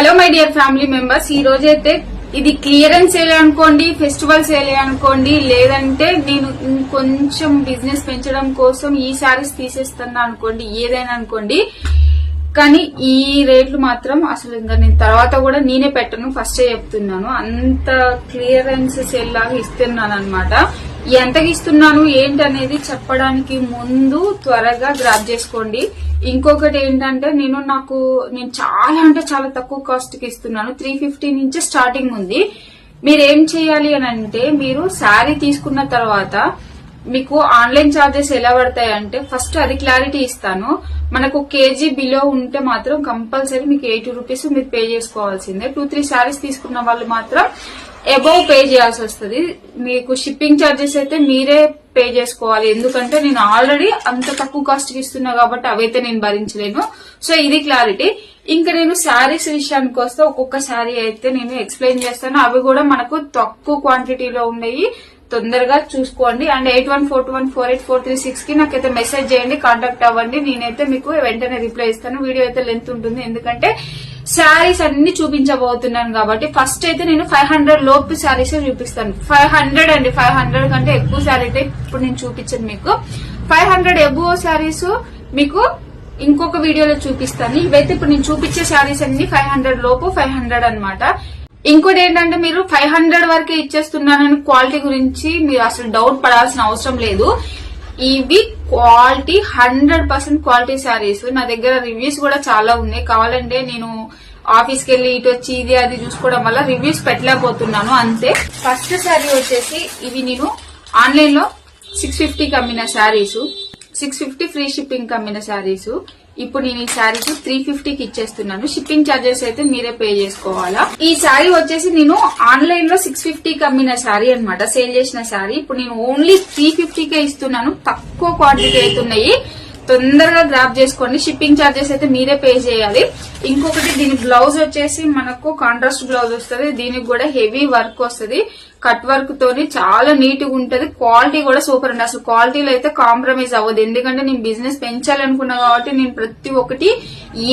Hello my dear family members. ఈ రోజు అయితే ఇది క్లియరెన్స్ సేల్ అనుకోండి ఫెస్టివల్ సేల్ అనుకోండి లేదంటే నేను ఇంకొంచెం బిజినెస్ పెంచడం కోసం ఈ శారీస్ తీసేస్తున్నా అనుకోండి ఏదైనా అనుకోండి. కానీ ఈ రేట్లు మాత్రం అసలు ఇంకా నేను తర్వాత కూడా నేనే పెట్టను ఫస్టే చెప్తున్నాను. అంత క్లియరెన్స్ సేల్ లాగా ఇస్తున్నాను అనమాట ఎంతకి ఇస్తున్నాను ఏంటనేది చెప్పడానికి ముందు త్వరగా గ్రాప్ చేసుకోండి. ఇంకొకటి ఏంటంటే నేను నాకు నేను చాలా అంటే చాలా తక్కువ కాస్ట్కి ఇస్తున్నాను. త్రీ ఫిఫ్టీ నుంచి స్టార్టింగ్ ఉంది. మీరు ఏం చేయాలి అని అంటే మీరు శారీ తీసుకున్న తర్వాత మీకు ఆన్లైన్ చార్జెస్ ఎలా పడతాయి అంటే ఫస్ట్ అది క్లారిటీ ఇస్తాను. మనకు కేజీ బిలో ఉంటే మాత్రం కంపల్సరీ మీకు ఎయిటీ రూపీస్ మీరు పే చేసుకోవాల్సిందే. టూ త్రీ శారీస్ తీసుకున్న వాళ్ళు మాత్రం అబౌవ్ పే చేయాల్సి వస్తుంది. మీకు షిప్పింగ్ చార్జెస్ అయితే మీరే పే చేసుకోవాలి. ఎందుకంటే నేను ఆల్రెడీ అంత తక్కువ కాస్ట్కి ఇస్తున్నా కాబట్టి అవైతే నేను భరించలేను. సో ఇది క్లారిటీ ఇంకా నేను శారీస్ విషయానికి వస్తే ఒక్కొక్క శారీ అయితే నేను ఎక్స్ప్లెయిన్ చేస్తాను. అవి కూడా మనకు తక్కువ క్వాంటిటీలో ఉండేవి తొందరగా చూసుకోండి. And eight one four two one four eight four three సిక్స్కి నాకైతే మెసేజ్ చేయండి కాంటాక్ట్ అవ్వండి. నేనైతే మీకు వెంటనే రిప్లై ఇస్తాను. వీడియో అయితే లెంత్ ఉంటుంది. ఎందుకంటే శారీస్ అన్ని చూపించబోతున్నాను కాబట్టి ఫస్ట్ అయితే నేను ఫైవ్ హండ్రెడ్ లోపు శారీస్ చూపిస్తాను. ఫైవ్ హండ్రెడ్ అండి. ఫైవ్ హండ్రెడ్ కంటే ఎక్కువ శారీ అయితే ఇప్పుడు నేను చూపించాను మీకు. ఫైవ్ హండ్రెడ్ ఎబో శారీస్ మీకు ఇంకొక వీడియోలో చూపిస్తాను. ఇవైతే ఇప్పుడు నేను చూపించే శారీస్ అన్ని ఫైవ్ హండ్రెడ్ లోపు ఫైవ్ హండ్రెడ్ అనమాట ఇంకోటి ఏంటంటే మీరు ఫైవ్ హండ్రెడ్ వరకే ఇచ్చేస్తున్నానని క్వాలిటీ గురించి మీరు అసలు డౌట్ పడాల్సిన అవసరం లేదు. ఇవి quality hundred percent quality saris. నా దగ్గర రివ్యూస్ కూడా చాలా ఉన్నాయి. కావాలంటే నేను ఆఫీస్కి వెళ్ళి ఇటు వచ్చి ఇది అది చూసుకోవడం వల్ల రివ్యూస్ పెట్టలేకపోతున్నాను. అంతే. ఫస్ట్ శారీ వచ్చేసి ఇవి నేను ఆన్లైన్లో సిక్స్ ఫిఫ్టీకి అమ్మిన saris. Six fifty free shipping అమ్మిన శారీస్. ఇప్పుడు నేను ఈ శారీస్ త్రీ ఫిఫ్టీకి ఇచ్చేస్తున్నాను. షిప్పింగ్ చార్జెస్ అయితే మీరే పే చేసుకోవాలా? ఈ శారీ వచ్చేసి నేను ఆన్లైన్లో సిక్స్ ఫిఫ్టీకి అమ్మిన శారీ అనమాట సేల్ చేసిన శారీ. ఇప్పుడు నేను ఓన్లీ త్రీ ఫిఫ్టీకే ఇస్తున్నాను. తక్కువ క్వాంటిటీ అవుతున్నాయి. తొందరగా గ్రాప్ చేసుకోండి. షిప్పింగ్ చార్జెస్ అయితే మీరే పే చేయాలి. ఇంకొకటి దీని బ్లౌజ్ వచ్చేసి మనకు కాంట్రాస్ట్ బ్లౌజ్ వస్తుంది. దీనికి కూడా హెవీ వర్క్ వస్తుంది. కట్ వర్క్ తోని చాలా నీట్గా ఉంటది. క్వాలిటీ కూడా సూపర్ అండి. అసలు క్వాలిటీలో అయితే కాంప్రమైజ్ అవ్వదు. ఎందుకంటే నేను బిజినెస్ పెంచాలనుకున్నా కాబట్టి నేను ప్రతి ఒక్కటి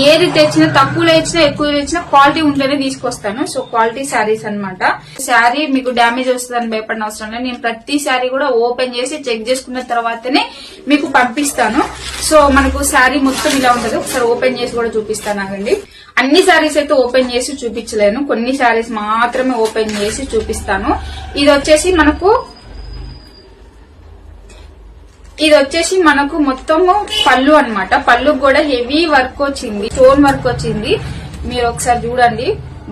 ఏది తెచ్చినా తక్కువలో ఇచ్చినా ఎక్కువ ఇచ్చినా క్వాలిటీ ఉంటేనే తీసుకొస్తాను. సో క్వాలిటీ శారీస్ అనమాట శారీ మీకు డ్యామేజ్ వస్తుందని భయపడిన అవసరం లేదు. నేను ప్రతి శారీ కూడా ఓపెన్ చేసి చెక్ చేసుకున్న తర్వాతనే మీకు పంపిస్తాను. సో మనకు శారీ మొత్తం ఇలా ఉంటది. ఒకసారి ఓపెన్ చేసి కూడా చూపిస్తాను ఆగండి. అన్ని శారీస్ అయితే ఓపెన్ చేసి చూపించలేను. కొన్ని శారీస్ మాత్రమే ఓపెన్ చేసి చూపిస్తాను. ఇది వచ్చేసి మనకు ఇది వచ్చేసి మనకు మొత్తము పళ్ళు అన్నమాట. పళ్ళు కూడా హెవీ వర్క్ వచ్చింది. స్టోన్ వర్క్ వచ్చింది. మీరు ఒకసారి చూడండి.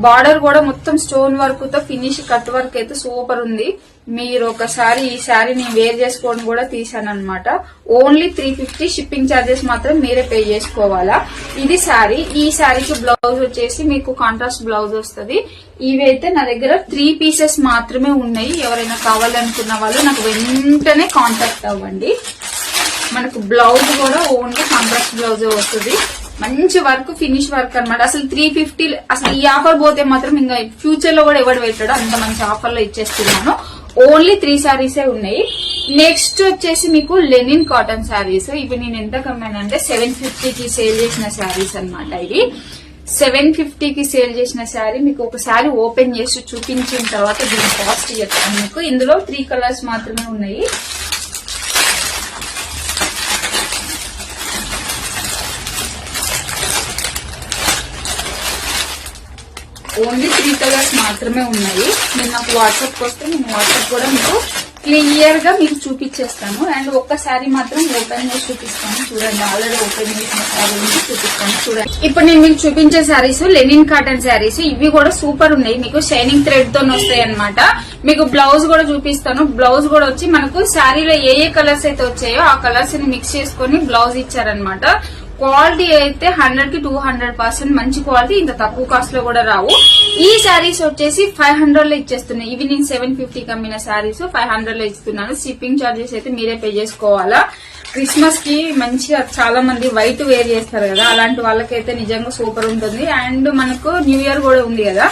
బార్డర్ కూడా మొత్తం స్టోన్ వర్క్తో ఫినిష్ కట్ వర్క్ అయితే సూపర్ ఉంది. మీరు ఒకసారి ఈ శారీ నేను వేర్ చేసుకోవడం కూడా తీసాను అనమాట only three fifty shipping charges మాత్రం మీరే పే చేసుకోవాలా. ఇది శారీ. ఈ శారీకి బ్లౌజ్ వచ్చేసి మీకు కాంట్రాస్ట్ బ్లౌజ్ వస్తుంది. ఇవైతే నా దగ్గర త్రీ పీసెస్ మాత్రమే ఉన్నాయి. ఎవరైనా కావాలనుకున్న వాళ్ళు నాకు వెంటనే కాంటాక్ట్ అవ్వండి. మనకు బ్లౌజ్ కూడా ఓన్లీ కాంట్రాస్ట్ బ్లౌజ్ వస్తుంది. మంచి వర్క్ ఫినిష్ వర్క్ అనమాట అసలు త్రీ ఫిఫ్టీ అసలు ఈ ఆఫర్ పోతే మాత్రం ఇంకా ఫ్యూచర్లో కూడా ఎవడు పెట్టాడో అంత మంచి ఆఫర్లో ఇచ్చేస్తున్నాను. ఓన్లీ త్రీ శారీసే ఉన్నాయి. నెక్స్ట్ వచ్చేసి మీకు లెనిన్ కాటన్ శారీస్ ఇవి నేను ఎంత కమ్మానంటే సెవెన్ ఫిఫ్టీకి సేల్ చేసిన శారీస్ అనమాట ఇవి. సెవెన్ ఫిఫ్టీకి సేల్ చేసిన శారీ మీకు ఒక శారీ ఓపెన్ చేసి చూపించిన తర్వాత దీని కాస్ట్ చెప్తాను మీకు. ఇందులో త్రీ కలర్స్ మాత్రమే ఉన్నాయి. ఓన్లీ త్రీ కలర్స్ మాత్రమే ఉన్నాయి. నేను నాకు వాట్సాప్ వస్తే నేను వాట్సాప్ కూడా మీకు క్లియర్గా మీకు చూపించేస్తాను. అండ్ ఒక్క మాత్రం ఓపెన్ చేసి చూపిస్తాను. చూడండి ఆల్రెడీ ఓపెన్ చేసిన శారీ చూపిస్తాను. చూడండి. ఇప్పుడు నేను మీకు చూపించే శారీస్ లెనిన్ కాటన్ శారీస్ ఇవి కూడా సూపర్ ఉన్నాయి. మీకు షైనింగ్ థ్రెడ్తో వస్తాయి అనమాట మీకు బ్లౌజ్ కూడా చూపిస్తాను. బ్లౌజ్ కూడా వచ్చి మనకు శారీలో ఏ ఏ కలర్స్ అయితే వచ్చాయో ఆ కలర్స్ని మిక్స్ చేసుకొని బ్లౌజ్ ఇచ్చారనమాట క్వాలిటీ అయితే హండ్రెడ్కి టూ హండ్రెడ్ పర్సెంట్ మంచి క్వాలిటీ ఇంత తక్కువ కాస్ట్లో కూడా రావు. ఈ శారీస్ వచ్చేసి ఫైవ్ హండ్రెడ్లో ఇచ్చేస్తున్నాయి ఇవి నేను సెవెన్ ఫిఫ్టీ కమ్మిన శారీస్ ఫైవ్ హండ్రెడ్లో ఇస్తున్నాను. షిప్పింగ్ చార్జెస్ అయితే మీరే పే చేసుకోవాలా? క్రిస్మస్కి మంచిగా చాలా మంది వైట్ వేర్ చేస్తారు కదా అలాంటి వాళ్ళకైతే నిజంగా సూపర్ ఉంటుంది. అండ్ మనకు న్యూ ఇయర్ కూడా ఉంది కదా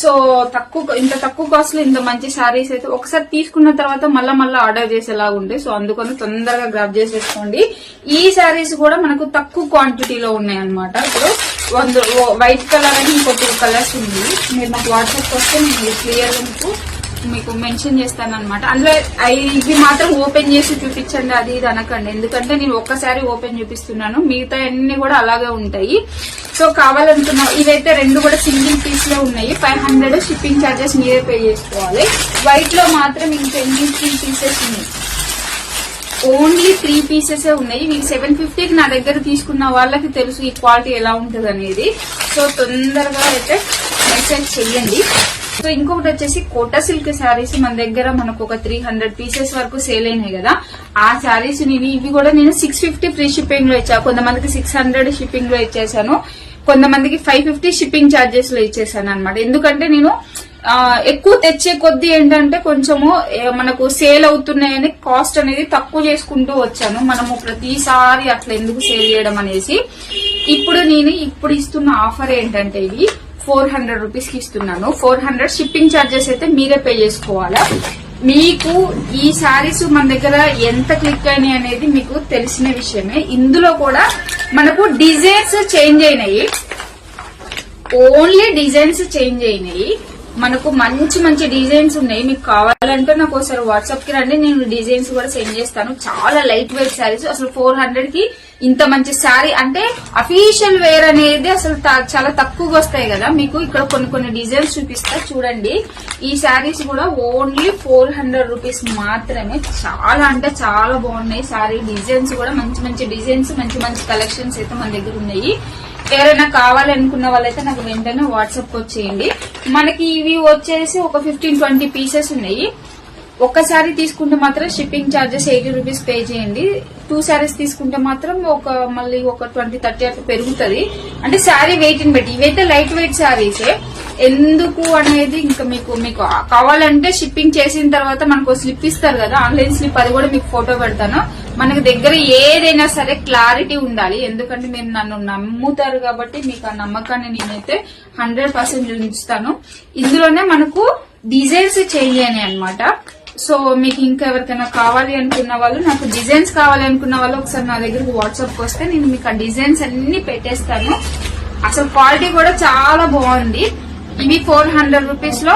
సో తక్కువ ఇంత తక్కువ కాస్ట్లో ఇంత మంచి శారీస్ అయితే ఒకసారి తీసుకున్న తర్వాత మళ్ళా మళ్ళీ ఆర్డర్ చేసేలాగా ఉంది సో అందుకని తొందరగా గ్రాప్ చేసేసుకోండి. ఈ శారీస్ కూడా మనకు తక్కువ క్వాంటిటీలో ఉన్నాయి అనమాట ఇప్పుడు వంద వైట్ కలర్ అని ఇంకో టూ కలర్స్ ఉంది. మీరు నాకు వాట్సాప్ వస్తే నేను క్లియర్ మీకు మీకు మెన్షన్ చేస్తాను అనమాట అందులో ఇది మాత్రం ఓపెన్ చేసి చూపించండి అది ఇది అనకండి. ఎందుకంటే నేను ఒక్కసారి ఓపెన్ చూపిస్తున్నాను. మిగతా అన్ని కూడా అలాగే ఉంటాయి. సో కావాలనుకున్నా ఇవైతే రెండు కూడా సింగిల్ పీస్లో ఉన్నాయి. ఫైవ్ హండ్రెడ్ షిప్పింగ్ చార్జెస్ మీరే పే చేసుకోవాలి. వైట్లో మాత్రం ఇంకెన్ని త్రీ పీసెస్ ఉన్నాయి? ఓన్లీ త్రీ పీసెస్ ఉన్నాయి. మీకు సెవెన్ ఫిఫ్టీకి నా దగ్గర తీసుకున్న వాళ్ళకి తెలుసు ఈ క్వాలిటీ ఎలా ఉంటుంది అనేది సో తొందరగా అయితే మెసేజ్ చెయ్యండి సో ఇంకొకటి వచ్చేసి కోటా సిల్క్ శారీస్ మన దగ్గర మనకు ఒక త్రీ హండ్రెడ్ పీసెస్ వరకు సేల్ అయినాయి కదా. ఆ శారీస్ నేను ఇవి కూడా నేను సిక్స్ ఫిఫ్టీ ఫ్రీ షిప్పింగ్లో ఇచ్చా. కొంతమందికి సిక్స్ హండ్రెడ్ షిప్పింగ్లో ఇచ్చేసాను. కొంతమందికి ఫైవ్ ఫిఫ్టీ షిప్పింగ్ ఛార్జెస్లో ఇచ్చేసాను అనమాట ఎందుకంటే నేను ఎక్కువ తెచ్చే కొద్దీ ఏంటంటే కొంచెము మనకు సేల్ అవుతున్నాయని కాస్ట్ అనేది తక్కువ చేసుకుంటూ వచ్చాను. మనము ప్రతిసారి అట్లా ఎందుకు సేల్ చేయడం అనేసి. ఇప్పుడు నేను ఇప్పుడు ఇస్తున్న ఆఫర్ ఏంటంటే ఇది ఫోర్ హండ్రెడ్ రూపీస్కి ఇస్తున్నాను. ఫోర్ హండ్రెడ్ షిప్పింగ్ చార్జెస్ అయితే మీరే పే చేసుకోవాలా? మీకు ఈ శారీస్ మన దగ్గర ఎంత క్లిక్ అయినాయి అనేది మీకు తెలిసిన విషయమే. ఇందులో కూడా మనకు డిజైన్స్ చేంజ్ అయినాయి. ఓన్లీ డిజైన్స్ చేంజ్ అయినాయి. మనకు మంచి మంచి డిజైన్స్ ఉన్నాయి. మీకు కావాలంటే నాకు ఒకసారి వాట్సాప్కి రండి. నేను డిజైన్స్ కూడా సెండ్ చేస్తాను. చాలా లైట్ వెయిట్ శారీస్ అసలు ఫోర్ హండ్రెడ్కి ఇంత మంచి శారీ అంటే అఫీషియల్ వేర్ అనేది అసలు త- చాలా తక్కువగా వస్తాయి కదా. మీకు ఇక్కడ కొన్ని కొన్ని డిజైన్స్ చూపిస్తా. చూడండి. ఈ శారీస్ కూడా ఓన్లీ ఫోర్ హండ్రెడ్ రూపీస్ మాత్రమే. చాలా అంటే చాలా బాగున్నాయి. శారీ డిజైన్స్ కూడా మంచి మంచి డిజైన్స్ మంచి మంచి కలెక్షన్స్ అయితే మన దగ్గర ఉన్నాయి. ఎవరైనా కావాలనుకున్న వాళ్ళైతే నాకు వెంటనే వాట్సాప్ వచ్చేయండి. మనకి ఇవి వచ్చేసి ఒక ఫిఫ్టీన్ ట్వంటీ పీసెస్ ఉన్నాయి. ఒక్కసారి తీసుకుంటే మాత్రం shipping charges eighty rupees pay చేయండి. టూ శారీస్ తీసుకుంటే మాత్రం ఒక మళ్ళీ ఒక ట్వంటీ థర్టీ అట్లా పెరుగుతుంది. అంటే శారీ వెయిట్ని బట్టి. ఇవైతే లైట్ వెయిట్ శారీసే ఎందుకు అనేది ఇంకా మీకు మీకు కావాలంటే షిప్పింగ్ చేసిన తర్వాత మనకు స్లిప్ ఇస్తారు కదా. ఆన్లైన్ స్లిప్ అది కూడా మీకు ఫోటో పెడతాను. మనకు దగ్గర ఏదైనా సరే క్లారిటీ ఉండాలి. ఎందుకంటే మీరు నన్ను నమ్ముతారు కాబట్టి మీకు ఆ నమ్మకాన్ని నేనైతే హండ్రెడ్ పర్సెంట్ ఉంచుతాను ఇందులోనే మనకు డిజైన్స్ చేంజ్ అనమాట సో మీకు ఇంకా ఎవరికైనా కావాలి అనుకున్న వాళ్ళు నాకు డిజైన్స్ కావాలి అనుకున్న వాళ్ళు ఒకసారి నా దగ్గరకు వాట్సాప్కి వస్తే నేను మీకు ఆ డిజైన్స్ అన్ని పెట్టేస్తాను. అసలు క్వాలిటీ కూడా చాలా బాగుంది. ఇవి ఫోర్ హండ్రెడ్ రూపీస్లో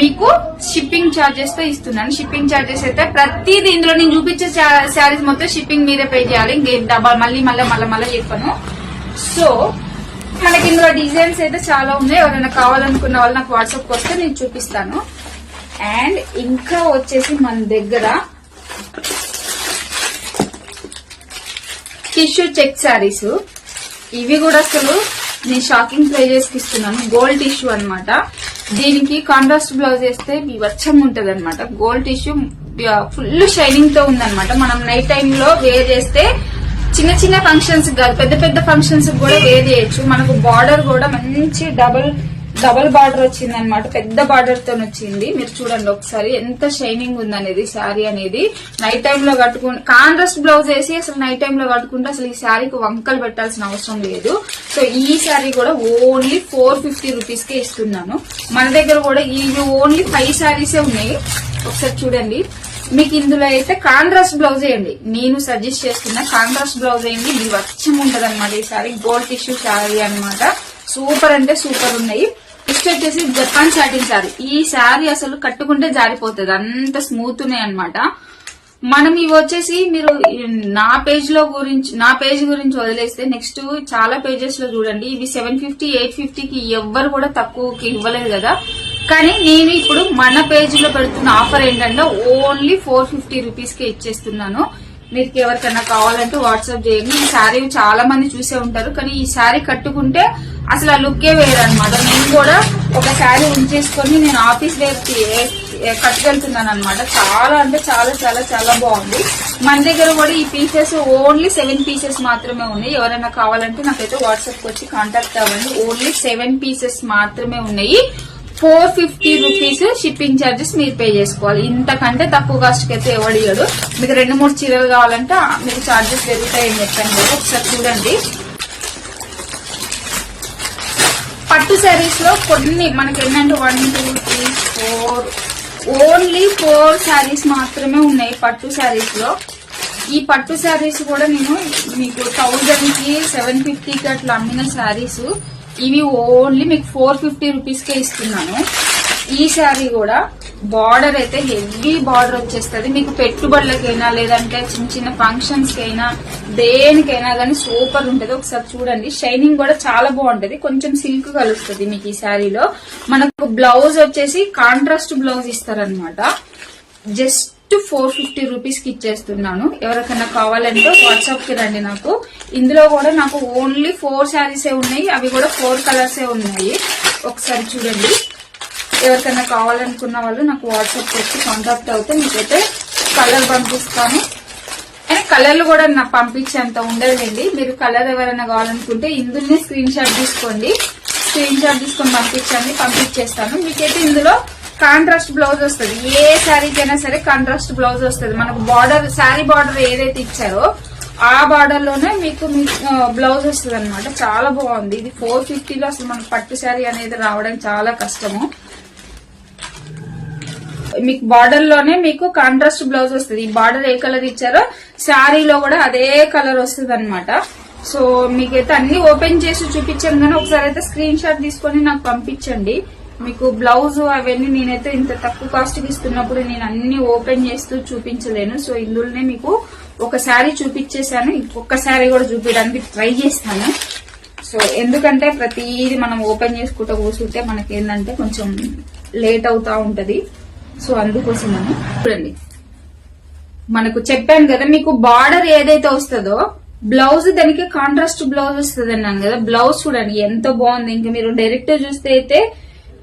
మీకు షిప్పింగ్ చార్జెస్తో ఇస్తున్నాను. షిప్పింగ్ చార్జెస్ అయితే ప్రతిదీ ఇందులో నేను చూపించే శారీస్ మొత్తం షిప్పింగ్ మీరే పే చేయాలి. ఇంకేం డబ్బా మళ్ళీ మళ్ళీ మళ్ళీ మళ్ళీ చెప్పను. సో మనకి ఇందులో డిజైన్స్ అయితే చాలా ఉన్నాయి. ఎవరైనా కావాలనుకున్న వాళ్ళు నాకు వాట్సాప్ వస్తే నేను చూపిస్తాను. అండ్ ఇంకా వచ్చేసి మన దగ్గర టిష్యూ చెక్ శారీస్ ఇవి కూడా అసలు నేను షాకింగ్ ప్రైజెస్కి ఇస్తున్నాను. గోల్డ్ టిష్యూ అనమాట దీనికి కాంట్రాస్ట్ బ్లౌజ్ వేస్తే వివచ్చంగా ఉంటది అనమాట గోల్డ్ టిష్యూ ఫుల్ షైనింగ్తో ఉందన్నమాట. మనం నైట్ టైం లో వేర్ చేస్తే చిన్న చిన్న ఫంక్షన్స్ కాదు పెద్ద పెద్ద ఫంక్షన్స్ కూడా వేర్ చేయొచ్చు. మనకు బార్డర్ కూడా మంచి డబుల్ డబల్ బార్డర్ వచ్చింది అనమాట పెద్ద బార్డర్తో వచ్చింది. మీరు చూడండి ఒకసారి ఎంత షైనింగ్ ఉంది అనేది శారీ అనేది. నైట్ టైమ్లో కట్టుకుంటే కాంట్రాస్ట్ బ్లౌజ్ వేసి అసలు నైట్ టైమ్లో కట్టుకుంటే అసలు ఈ శారీకి వంకలు పెట్టాల్సిన అవసరం లేదు. సో ఈ శారీ కూడా ఓన్లీ ఫోర్ ఫిఫ్టీ రూపీస్ కే ఇస్తున్నాను. మన దగ్గర కూడా ఇవి ఓన్లీ ఫైవ్ శారీసే ఉన్నాయి. ఒకసారి చూడండి. మీకు ఇందులో అయితే కాంట్రాస్ట్ బ్లౌజ్ వేయండి. నేను సజెస్ట్ చేస్తున్నా కాంట్రాస్ట్ బ్లౌజ్ వేయండి. ఇది వచ్చం ఉంటది అనమాట ఈ సారీ గోల్డ్ టిష్యూ శారీ అన్నమాట. సూపర్ అంటే సూపర్ ఉన్నాయి. నెక్స్ట్ వచ్చేసి జపాన్ సాటిన్ శారీ ఈ శారీ అసలు కట్టుకుంటే జారిపోతుంది. అంత స్మూత్ ఉన్నాయి అనమాట మనం ఇవి వచ్చేసి మీరు నా పేజ్లో గురించి నా పేజ్ గురించి వదిలేస్తే నెక్స్ట్ చాలా పేజెస్లో చూడండి. ఇవి సెవెన్ ఫిఫ్టీ ఎయిట్ ఫిఫ్టీకి ఎవ్వరు కూడా తక్కువకి ఇవ్వలేదు కదా. కానీ నేను ఇప్పుడు మన పేజ్లో పెడుతున్న ఆఫర్ ఏంటంటే ఓన్లీ ఫోర్ ఫిఫ్టీ రూపీస్కి ఇచ్చేస్తున్నాను. మీకు ఎవరికైనా కావాలంటే వాట్సాప్ చేయండి. ఈ శారీ చాలా మంది చూసే ఉంటారు. కానీ ఈ శారీ కట్టుకుంటే అసలు ఆ లుక్కే వేరు అనమాట నేను కూడా ఒక శారీ ఉంచేసుకొని నేను ఆఫీస్ వేసి కట్టుకెళ్తున్నాను అనమాట చాలా అంటే చాలా చాలా చాలా బాగుంది. మన దగ్గర కూడా ఈ పీసెస్ ఓన్లీ సెవెన్ పీసెస్ మాత్రమే ఉన్నాయి. ఎవరైనా కావాలంటే నాకైతే వాట్సాప్కి వచ్చి కాంటాక్ట్ అవ్వండి. ఓన్లీ సెవెన్ పీసెస్ మాత్రమే ఉన్నాయి. Four fifty rupees shipping charges మీరు పే చేసుకోవాలి. ఇంతకంటే తక్కువ కాస్ట్కి అయితే ఎవడియడు మీకు రెండు మూడు చీరలు కావాలంటే మీకు ఛార్జెస్ పెరుగుతాయని చెప్పాను కదా ఒకసారి చూడండి. పట్టు శారీస్లో కొన్ని మనకి ఏంటంటే one two three four only four saris మాత్రమే ఉన్నాయి పట్టు శారీస్లో. ఈ పట్టు శారీస్ కూడా నేను మీకు థౌజండ్కి సెవెన్ ఫిఫ్టీకి అట్లా అమ్మిన శారీస్ ఇవి ఓన్లీ మీకు ఫోర్ ఫిఫ్టీ రూపీస్ కే ఇస్తున్నాను. ఈ శారీ కూడా బార్డర్ అయితే హెవీ బార్డర్ వచ్చేస్తుంది. మీకు పెట్టుబడులకైనా లేదంటే చిన్న చిన్న ఫంక్షన్స్ కైనా దేనికైనా కానీ సూపర్ ఉంటది. ఒకసారి చూడండి. షైనింగ్ కూడా చాలా బాగుంటది. కొంచెం సిల్క్ కలుస్తుంది మీకు ఈ శారీలో. మనకు బ్లౌజ్ వచ్చేసి కాంట్రాస్ట్ బ్లౌజ్ ఇస్తారనమాట జస్ట్ ఫోర్ ఫిఫ్టీ రూపీస్కి ఇచ్చేస్తున్నాను. ఎవరికైనా కావాలంటే వాట్సాప్కి రండి నాకు. ఇందులో కూడా నాకు ఓన్లీ ఫోర్ శారీసే ఉన్నాయి అవి కూడా ఫోర్ కలర్సే ఉన్నాయి. ఒకసారి చూడండి. ఎవరికైనా కావాలనుకున్న వాళ్ళు నాకు వాట్సాప్ వచ్చి కాంటాక్ట్ అవుతే మీకైతే కలర్ పంపిస్తాను. అండ్ కలర్లు కూడా నాకు పంపించేంత ఉండదండి మీరు కలర్ ఎవరైనా కావాలనుకుంటే ఇందులోనే స్క్రీన్ షాట్ తీసుకోండి. స్క్రీన్ షాట్ తీసుకొని పంపించండి పంపించేస్తాను. మీకైతే ఇందులో కాంట్రాస్ట్ బ్లౌజ్ వస్తుంది. ఏ శారీకైనా సరే కాంట్రాస్ట్ బ్లౌజ్ వస్తుంది. మనకు బార్డర్ శారీ బార్డర్ ఏదైతే ఇచ్చారో ఆ బార్డర్లోనే మీకు బ్లౌజ్ వస్తుంది అనమాట చాలా బాగుంది. ఇది ఫోర్ ఫిఫ్టీలో అసలు మనకు పట్టు శారీ అనేది రావడం చాలా కష్టము. మీకు బార్డర్లోనే మీకు కాంట్రాస్ట్ బ్లౌజ్ వస్తుంది. ఈ బార్డర్ ఏ కలర్ ఇచ్చారో శారీలో కూడా అదే కలర్ వస్తుంది అనమాట సో మీకైతే అన్ని ఓపెన్ చేసి చూపించాను. కానీ ఒకసారి అయితే స్క్రీన్ షాట్ తీసుకొని నాకు పంపించండి. మీకు బ్లౌజ్ అవన్నీ నేనైతే ఇంత తక్కువ కాస్ట్కి ఇస్తున్నప్పుడు నేను అన్ని ఓపెన్ చేస్తూ చూపించలేను. సో ఇందులోనే మీకు ఒక శారీ చూపించేశాను. ఇంకొక శారీ కూడా చూపించడానికి ట్రై చేస్తాను. సో ఎందుకంటే ప్రతిదీ మనం ఓపెన్ చేసుకుంటూ కూర్చుంటే మనకి ఏంటంటే కొంచెం లేట్ అవుతా ఉంటది. సో అందుకోసం మనం చూడండి. మనకు చెప్పాను కదా మీకు బార్డర్ ఏదైతే వస్తుందో బ్లౌజ్ దానికి కాంట్రాస్ట్ బ్లౌజ్ వస్తుంది అన్నాను కదా. బ్లౌజ్ చూడండి ఎంత బాగుంది. ఇంకా మీరు డైరెక్ట్ చూస్తే అయితే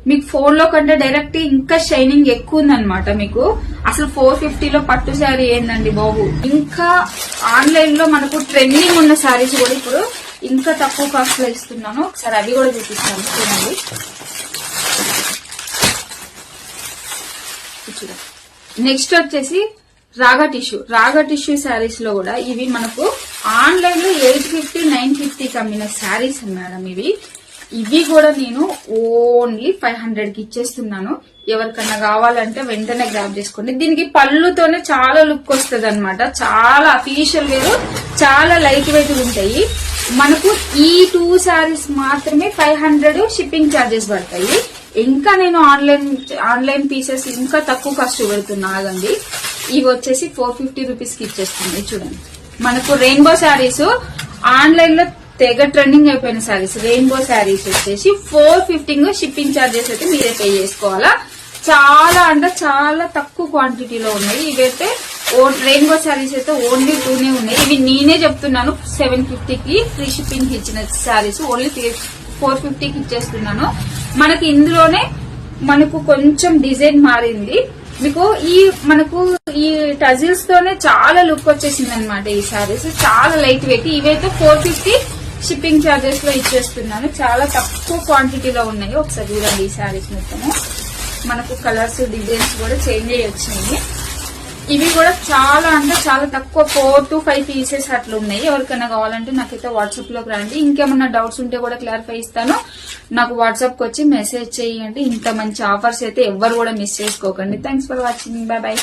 మీకు ఫోర్లో కంటే డైరెక్ట్ ఇంకా షైనింగ్ ఎక్కువ ఉందనమాట మీకు. అసలు ఫోర్ ఫిఫ్టీలో పట్టు శారీ ఏందండి బాబు? ఇంకా ఆన్లైన్లో మనకు ట్రెండింగ్ ఉన్న శారీస్ కూడా ఇప్పుడు ఇంకా తక్కువ కాస్ట్లో ఇస్తున్నాను. ఒకసారి అవి కూడా చూపిస్తాను. చూడండి. నెక్స్ట్ వచ్చేసి రాగా టిష్యూ రాగా టిష్యూ శారీస్లో కూడా ఇవి మనకు ఆన్లైన్లో ఎయిట్ ఫిఫ్టీ నైన్ ఫిఫ్టీకి అమ్మిన శారీస్ మేడం ఇవి. ఇవి కూడా నేను ఓన్లీ ఫైవ్ హండ్రెడ్కి ఇచ్చేస్తున్నాను. ఎవరికన్నా కావాలంటే వెంటనే గ్రాప్ చేసుకోండి. దీనికి పళ్ళుతోనే చాలా లుక్ వస్తుంది అనమాట చాలా అఫీషియల్ వేరు చాలా లైట్ వెయిట్ ఉంటాయి. మనకు ఈ టూ శారీస్ మాత్రమే ఫైవ్ హండ్రెడ్ షిప్పింగ్ ఛార్జెస్ పడతాయి. ఇంకా నేను ఆన్లైన్ ఆన్లైన్ పీసెస్ ఇంకా తక్కువ ఖర్చు పెడుతున్నా ఆగండి. ఇవి వచ్చేసి ఫోర్ ఫిఫ్టీ రూపీస్కి ఇచ్చేస్తుంది చూడండి. మనకు రెయిన్బో శారీస్ ఆన్లైన్లో తెగ ట్రెండింగ్ అయిపోయిన శారీస్ రెయిన్బో శారీస్ వచ్చేసి ఫోర్ ఫిఫ్టీన్ షిప్పింగ్ ఛార్జెస్ అయితే మీరే పే చేసుకోవాలా? చాలా అంటే చాలా తక్కువ క్వాంటిటీలో ఉన్నాయి. ఇవైతే రెయిన్బో శారీస్ అయితే ఓన్లీ టూనే ఉన్నాయి. ఇవి నేనే చెప్తున్నాను సెవెన్ ఫిఫ్టీకి ఫ్రీ షిప్పింగ్ ఇచ్చిన శారీస్ ఓన్లీ ఫోర్ ఫిఫ్టీకి ఇచ్చేస్తున్నాను. మనకి ఇందులోనే మనకు కొంచెం డిజైన్ మారింది. మీకు ఈ మనకు ఈ టజిల్స్ తోనే చాలా లుక్ వచ్చేసింది అనమాట ఈ శారీస్ చాలా లైట్ వెయిట్ ఇవైతే ఫోర్ ఫిఫ్టీ షిప్పింగ్ చార్జెస్లో ఇచ్చేస్తున్నాను. చాలా తక్కువ క్వాంటిటీలో ఉన్నాయి. ఒకసారి చూడండి ఈ శారీస్ మొత్తము. మనకు కలర్స్ డిజైన్స్ కూడా చేంజ్ అయ్యి వచ్చినాయి. ఇవి కూడా చాలా అంటే చాలా తక్కువ ఫోర్ టు ఫైవ్ పీసెస్ అట్లా ఉన్నాయి. ఎవరికైనా కావాలంటే నాకైతే వాట్సాప్లోకి రండి. ఇంకేమన్నా డౌట్స్ ఉంటే కూడా క్లారిఫై ఇస్తాను. నాకు వాట్సాప్కి వచ్చి మెసేజ్ చేయండి. ఇంత మంచి ఆఫర్స్ అయితే ఎవ్వరు కూడా మిస్ చేసుకోకండి. Thanks for watching bye bye